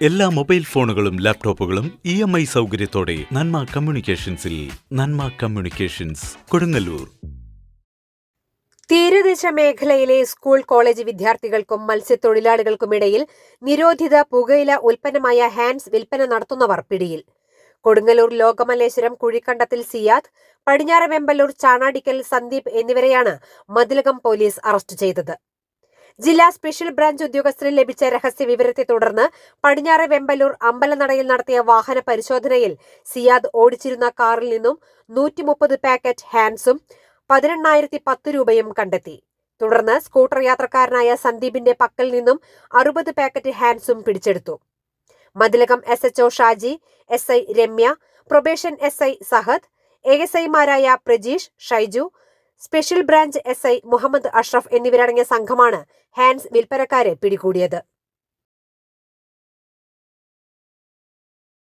എല്ലാ മൊബൈൽ ഫോണുകളും ലാപ്ടോപ്പുകളും ഇ എം ഐ സൗകര്യത്തോടെ നന്മ കമ്മ്യൂണിക്കേഷൻസിൽ നന്മ കമ്മ്യൂണിക്കേഷൻസ് കൊടുങ്ങല്ലൂർ. തീരദേശ മേഖലയിലെ സ്കൂൾ കോളേജ് വിദ്യാർത്ഥികൾക്കും മത്സ്യത്തൊഴിലാളികൾക്കുമിടയിൽ നിരോധിത പുകയില ഉൽപ്പന്നമായ ഹാൻഡ്സ് വിൽപ്പന നടത്തുന്നവർ പിടിയിൽ. കൊടുങ്ങല്ലൂർ ലോകമല്ലേശ്വരം കുഴിക്കണ്ടത്തിൽ സിയാദ് പടിഞ്ഞാറ് വെമ്പല്ലൂർ ചാണാടിക്കൽ സന്ദീപ് എന്നിവരെയാണ് മതിലകം പോലീസ് അറസ്റ്റ് ചെയ്തത്. ജില്ലാ സ്പെഷ്യൽ ബ്രാഞ്ച് ഉദ്യോഗസ്ഥരിൽ ലഭിച്ച രഹസ്യ വിവരത്തെ തുടർന്ന് പടിഞ്ഞാറ് വെമ്പലൂർ അമ്പലനടയിൽ നടത്തിയ വാഹന പരിശോധനയിൽ സിയാദ് ഓടിച്ചിരുന്ന കാറിൽ നിന്നും നൂറ്റി മുപ്പത് പാക്കറ്റ് ഹാൻസും പതിനെണ്ണായിരത്തി പത്ത് രൂപയും കണ്ടെത്തി. തുടർന്ന് സ്കൂട്ടർ യാത്രക്കാരനായ സന്ദീപിന്റെ പക്കൽ നിന്നും അറുപത് പാക്കറ്റ് ഹാൻസും പിടിച്ചെടുത്തു. Mathilakam S HO Shaji S I Ramya probation S I Sahad A S ഐമാരായ Prajeesh Shaiju special branch SI Muhammad Ashraf എന്നിവരടങ്ങിയ സംഘമാണ് ഹാൻസ് വിൽപ്പനക്കാരെ പിടികൂടിയത്.